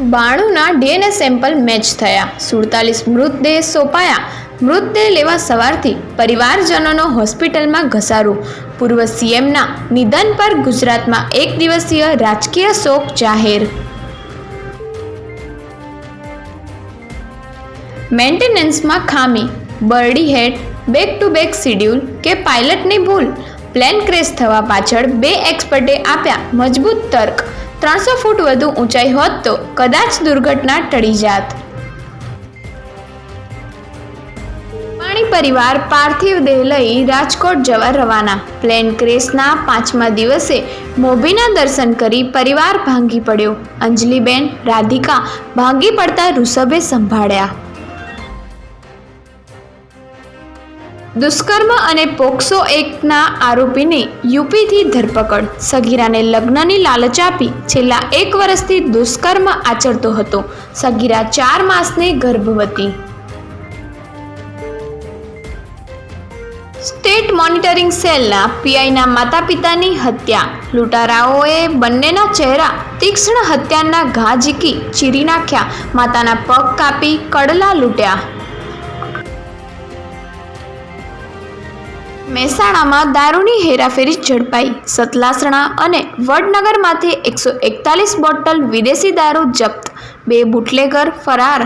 બાણુંના DNA sample match થયા. સુડતાલીસ મૃતદેહ સોંપાયા. મૃતદેહ લેવા સવારથી પરિવારજનોનો હોસ્પિટલમાં ઘસારો. પૂર્વ સીએમના નિધન પર ગુજરાતમાં એક દિવસીય રાજકીય શોક જાહેર. મેન્ટેનન્સમાં ખામી, bird hit, back to back schedule કે પાયલટની ભૂલ? પ્લેન ક્રેશ થવા પાછળ બે એક્સપર્ટે આપ્યા મજબૂત તર્ક. ત્રણસો ફૂટ વધુ ઊંચાઈ હોત તો કદાચ દુર્ઘટના ટળી જાત. પાણી પરિવાર પાર્થિવ દેહ લઈ રાજકોટ જવા રવાના. પ્લેન ક્રેસના પાંચમા દિવસે મોભીના દર્શન કરી પરિવાર ભાંગી પડ્યો. અંજલિબેન, રાધિકા ભાંગી પડતા ઋષભે સંભાળ્યા. દુષ્કર્મ અને પોક્સો એકના આરોપીની યુપીથી ધરપકડ. સગીરાને લગ્નની લાલચ આપી છેલ્લા એક વર્ષથી દુષ્કર્મ આચરતો હતો. સગીરા ચાર માસની ગર્ભવતી. સ્ટેટ મોનિટરિંગ સેલના પીઆઈના માતા પિતાની હત્યા. લૂંટારાઓએ બંનેના ચહેરા તીક્ષ્ણ હત્યાના ઘા ઝીકી, ચીરી નાખ્યા. માતાના પગ કાપી, કડલા લૂંટ્યા. મહેસાણામાં દારૂની હેરાફેરી ઝડપાઈ. સતલાસણા અને વડનગરમાંથી એકસો એકતાલીસ બોટલ વિદેશી દારૂ જપ્ત. બે બુટલેગર ફરાર.